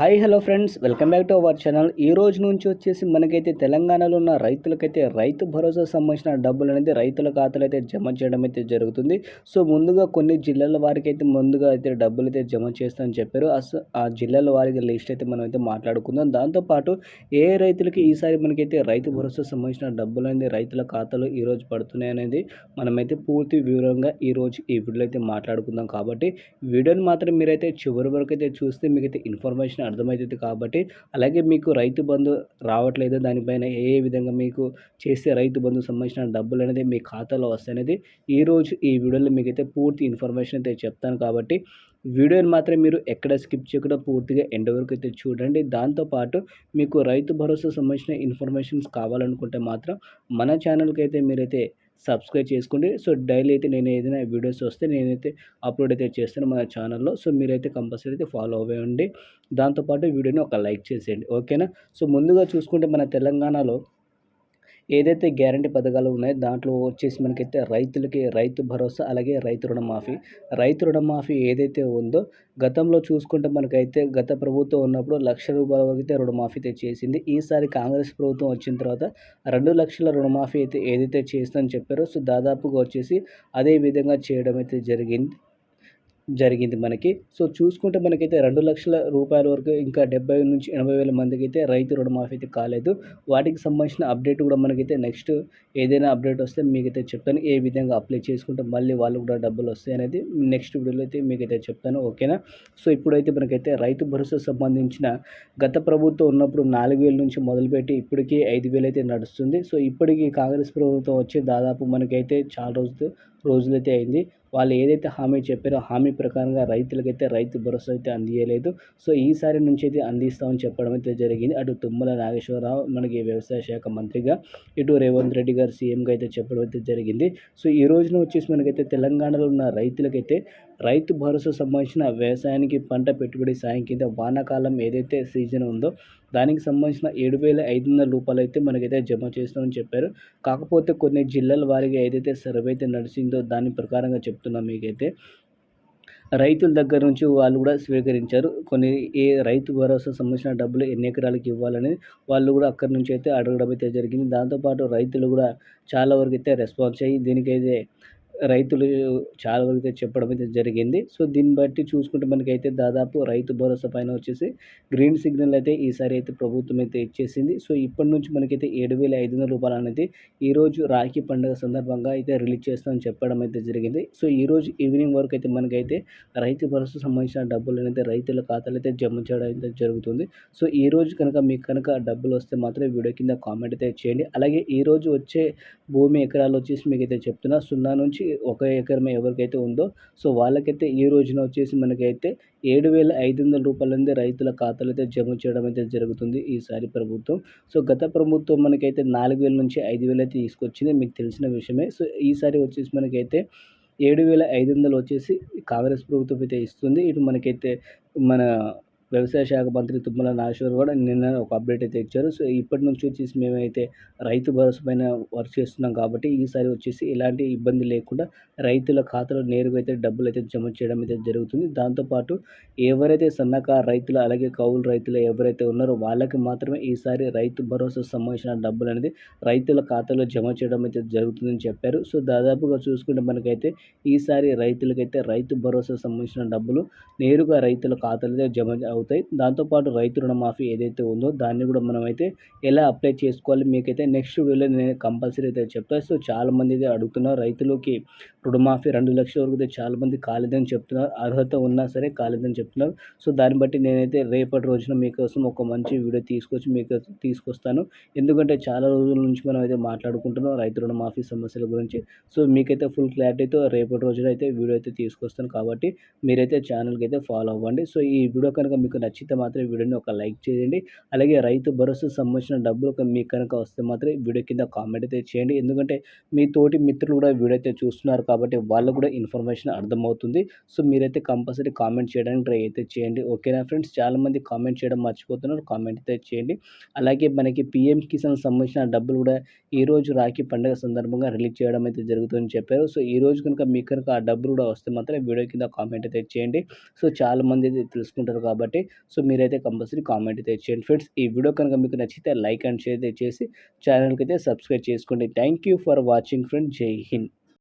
Hi hello friends. Welcome back to our channel. ఈ రోజు నుంచి వచ్చేసి మనకైతే తెలంగాణలో ఉన్న రైతులకైతే రైతు భరోసా సంబంధించిన డబ్బులు అనేది రైతుల ఖాతాలు అయితే జమ చేయడం అయితే జరుగుతుంది. సో ముందుగా కొన్ని జిల్లాల వారికి అయితే ముందుగా అయితే డబ్బులు అయితే జమ చేస్తామని చెప్పారు. ఆ జిల్లాల వారికి లిస్ట్ అయితే మనం అయితే మాట్లాడుకుందాం. దాంతోపాటు ఏ రైతులకి ఈసారి మనకైతే రైతు భరోసా సంబంధించిన డబ్బులు అనేది రైతుల ఖాతాలో ఈరోజు పడుతున్నాయి అనేది మనమైతే పూర్తి వివరంగా ఈరోజు ఈ వీడియోలో అయితే మాట్లాడుకుందాం. కాబట్టి వీడియోని మాత్రం మీరైతే చివరి వరకు అయితే చూస్తే మీకైతే ఇన్ఫర్మేషన్ అర్థమవుతుంది కాబట్టి అలాగే మీకు రైతు బంధు రావట్లేదు దానిపైన ఏ ఏ విధంగా మీకు చేస్తే రైతు బంధు సంబంధించిన డబ్బులు అనేది మీ ఖాతాలో వస్తాయనేది ఈరోజు ఈ వీడియోలో మీకైతే పూర్తి ఇన్ఫర్మేషన్ అయితే చెప్తాను కాబట్టి వీడియోని మాత్రం మీరు ఎక్కడ స్కిప్ చేయకుండా పూర్తిగా ఎండ్ వరకు అయితే చూడండి. దాంతోపాటు మీకు రైతు భరోసా సంబంధించిన ఇన్ఫర్మేషన్స్ కావాలనుకుంటే మాత్రం మన ఛానల్కి అయితే మీరైతే సబ్స్క్రైబ్ చేసుకోండి. సో డైలీ అయితే నేను ఏదైనా వీడియోస్ వస్తే నేనైతే అప్లోడ్ అయితే చేస్తాను మన ఛానల్లో. సో మీరైతే కంపల్సరీ అయితే ఫాలో అవ్వండి. దాంతోపాటు వీడియోని ఒక లైక్ చేసేయండి. ఓకేనా? సో ముందుగా చూసుకుంటే మన తెలంగాణలో ఏదైతే గ్యారంటీ పథకాలు ఉన్నాయో దాంట్లో వచ్చేసి మనకైతే రైతులకి రైతు భరోసా అలాగే రైతు రుణమాఫీ రైతు రుణమాఫీ ఏదైతే ఉందో గతంలో చూసుకుంటే మనకైతే గత ప్రభుత్వం ఉన్నప్పుడు లక్ష రూపాయల వరకు అయితే రుణమాఫీ అయితే చేసింది. ఈసారి కాంగ్రెస్ ప్రభుత్వం వచ్చిన తర్వాత రెండు లక్షల రుణమాఫీ అయితే ఏదైతే చేస్తుందని చెప్పారో సో దాదాపుగా వచ్చేసి అదే విధంగా చేయడం అయితే జరిగింది. జరిగింది మనకి. సో చూసుకుంటే మనకైతే రెండు లక్షల రూపాయల వరకు ఇంకా డెబ్బై నుంచి ఎనభై వేల మందికి అయితే రైతు రుణమాఫీ అయితే కాలేదు. వాటికి సంబంధించిన అప్డేట్ కూడా మనకైతే నెక్స్ట్ ఏదైనా అప్డేట్ వస్తే మీకైతే చెప్తాను. ఏ విధంగా అప్లై చేసుకుంటే మళ్ళీ వాళ్ళు కూడా డబ్బులు వస్తాయి అనేది నెక్స్ట్ వీడియోలో అయితే మీకైతే చెప్తాను. ఓకేనా? సో ఇప్పుడైతే మనకైతే రైతు భరోసా సంబంధించిన గత ప్రభుత్వం ఉన్నప్పుడు నాలుగు వేల నుంచి మొదలుపెట్టి ఇప్పటికీ ఐదు వేలు అయితే నడుస్తుంది. సో ఇప్పటికీ కాంగ్రెస్ ప్రభుత్వం వచ్చి దాదాపు మనకైతే చాలా రోజులు రోజులైతే అయింది. వాళ్ళు ఏదైతే హామీ చెప్పారో హామీ ప్రకారంగా రైతులకైతే రైతు భరోసా అయితే అందియలేదు. సో ఈసారి నుంచి అయితే అందిస్తామని చెప్పడం అయితే జరిగింది. అటు తుమ్మల నాగేశ్వరరావు మనకి వ్యవసాయ శాఖ మంత్రిగా ఇటు రేవంత్ రెడ్డి గారు సీఎంగా అయితే చెప్పడం అయితే జరిగింది. సో ఈ రోజున వచ్చేసి మనకైతే తెలంగాణలో ఉన్న రైతులకైతే రైతు భరోసా సంబంధించిన వ్యవసాయానికి పంట పెట్టుబడి సాయం కింద వానాకాలం ఏదైతే సీజన్ ఉందో దానికి సంబంధించిన ఏడు వేల ఐదు వందల రూపాయలు అయితే మనకైతే జమ చేస్తామని చెప్పారు. కాకపోతే కొన్ని జిల్లాల వారిగా ఏదైతే సర్వే అయితే నడిచిందో దాని ప్రకారంగా చెప్తున్నాం మీకైతే. రైతుల దగ్గర నుంచి వాళ్ళు కూడా స్వీకరించారు. కొన్ని ఏ రైతు భరోసా సంబంధించిన డబ్బులు ఎన్ని ఎకరాలకు ఇవ్వాలని వాళ్ళు కూడా అక్కడి నుంచి అయితే అడగడం అయితే జరిగింది. దాంతోపాటు రైతులు కూడా చాలా వరకు అయితే రెస్పాన్స్ అయ్యి దీనికైతే రైతులు చాలా వరకు అయితే చెప్పడం అయితే జరిగింది. సో దీన్ని బట్టి చూసుకుంటే మనకైతే దాదాపు రైతు భరోసా పైన వచ్చేసి గ్రీన్ సిగ్నల్ అయితే ఈసారి అయితే ప్రభుత్వం అయితే ఇచ్చేసింది. సో ఇప్పటి నుంచి మనకైతే ఏడు వేల ఐదు వందల రూపాయలు అనేది ఈరోజు రాఖీ పండుగ సందర్భంగా అయితే రిలీజ్ చేస్తామని చెప్పడం అయితే జరిగింది. సో ఈరోజు ఈవినింగ్ వరకు అయితే మనకైతే రైతు భరోసా సంబంధించిన డబ్బులు అనేది రైతుల ఖాతాలు అయితే జమ చేయడం అయితే జరుగుతుంది. సో ఈ రోజు కనుక మీకు కనుక డబ్బులు వస్తే మాత్రం వీడియో కింద కామెంట్ అయితే చేయండి. అలాగే ఈరోజు వచ్చే భూమి ఎకరాలు వచ్చేసి మీకు అయితే చెప్తున్నా. సున్నా నుంచి ఒక ఎకరం ఎవరికైతే ఉందో సో వాళ్ళకైతే ఈ రోజున వచ్చేసి మనకైతే ఏడు వేల ఐదు వందల రూపాయల నుండి రైతుల ఖాతాలు అయితే జమ చేయడం అయితే జరుగుతుంది ఈసారి ప్రభుత్వం. సో గత ప్రభుత్వం మనకైతే నాలుగు వేల నుంచి ఐదు వేలు అయితే తీసుకొచ్చింది మీకు తెలిసిన విషయమే. సో ఈసారి వచ్చేసి మనకైతే ఏడు వేల ఐదు వందలు వచ్చేసి కాంగ్రెస్ ప్రభుత్వం అయితే ఇస్తుంది. ఇటు మనకైతే మన వ్యవసాయ శాఖ మంత్రి తుమ్మల నాగేశ్వర్ కూడా నిన్న ఒక అప్డేట్ అయితే ఇచ్చారు. సో ఇప్పటి నుంచి వచ్చేసి మేమైతే రైతు భరోసా పైన వర్క్ చేస్తున్నాం కాబట్టి ఈసారి వచ్చేసి ఎలాంటి ఇబ్బంది లేకుండా రైతుల ఖాతాలో నేరుగా అయితే డబ్బులు అయితే జమ చేయడం అయితే జరుగుతుంది. దాంతోపాటు ఎవరైతే సన్నకారు రైతులు అలాగే కౌలు రైతులు ఎవరైతే ఉన్నారో వాళ్ళకి మాత్రమే ఈసారి రైతు భరోసా సంబంధించిన డబ్బులు అనేది రైతుల ఖాతాలో జమ చేయడం అయితే జరుగుతుందని చెప్పారు. సో దాదాపుగా చూసుకుంటే మనకైతే ఈసారి రైతులకైతే రైతు భరోసా సంబంధించిన డబ్బులు నేరుగా రైతుల ఖాతాలో జమ అవుతాయి. దాంతోపాటు రైతు రుణమాఫీ ఏదైతే ఉందో దాన్ని కూడా మనమైతే ఎలా అప్లై చేసుకోవాలి మీకైతే నెక్స్ట్ వీడియోలో నేను కంపల్సరీ అయితే చెప్తాను సో చాలామంది అయితే అడుగుతున్నారు రైతులకి రుణమాఫీ రెండు లక్షల వరకు అయితే చాలామంది కాలేదని చెప్తున్నారు అర్హత ఉన్నా సరే కాలేదని చెప్తున్నారు. సో దాన్ని బట్టి నేనైతే రేపటి రోజున మీకోసం ఒక మంచి వీడియో తీసుకొచ్చి మీకు తీసుకొస్తాను. ఎందుకంటే చాలా రోజుల నుంచి మనం అయితే మాట్లాడుకుంటున్నాం రైతు రుణమాఫీ సమస్యల గురించి. సో మీకైతే ఫుల్ క్లారిటీతో రేపటి రోజున అయితే వీడియో అయితే తీసుకొస్తాను కాబట్టి మీరైతే ఛానల్కి అయితే ఫాలో అవ్వండి. సో ఈ వీడియో కనుక మీకు మీకు నచ్చితే మాత్రం వీడియోని ఒక లైక్ చేయండి. అలాగే రైతు భరోసా సంబంధించిన డబ్బులు మీకు కనుక వస్తే మాత్రం వీడియో కింద కామెంట్ అయితే చేయండి. ఎందుకంటే మీ తోటి మిత్రులు కూడా వీడియో అయితే చూస్తున్నారు కాబట్టి వాళ్ళకు కూడా ఇన్ఫర్మేషన్ అర్థమవుతుంది. సో మీరైతే కంపల్సరీ కామెంట్ చేయడానికి ట్రై అయితే చేయండి. ఓకేనా ఫ్రెండ్స్? చాలామంది కామెంట్ చేయడం మర్చిపోతున్నారు. కామెంట్ అయితే చేయండి. అలాగే మనకి పిఎం కిసాన్ సంబంధించిన డబ్బులు కూడా ఈ రోజు రాఖీ పండుగ సందర్భంగా రిలీజ్ చేయడం అయితే జరుగుతుందని చెప్పారు. సో ఈ రోజు కనుక మీకు కనుక ఆ డబ్బులు కూడా వస్తే మాత్రం వీడియో కింద కామెంట్ అయితే చేయండి. సో చాలామంది అయితే తెలుసుకుంటారు కాబట్టి ఉంటాయి సో మీరైతే కంపల్సరీ కామెంట్ అయితే చేయండి. ఫ్రెండ్స్ ఈ వీడియో కనుక మీకు నచ్చితే లైక్ అండ్ షేర్ అయితే చేసి ఛానల్కి అయితే సబ్స్క్రైబ్ చేసుకోండి. Thank you for watching friend జై హింద్.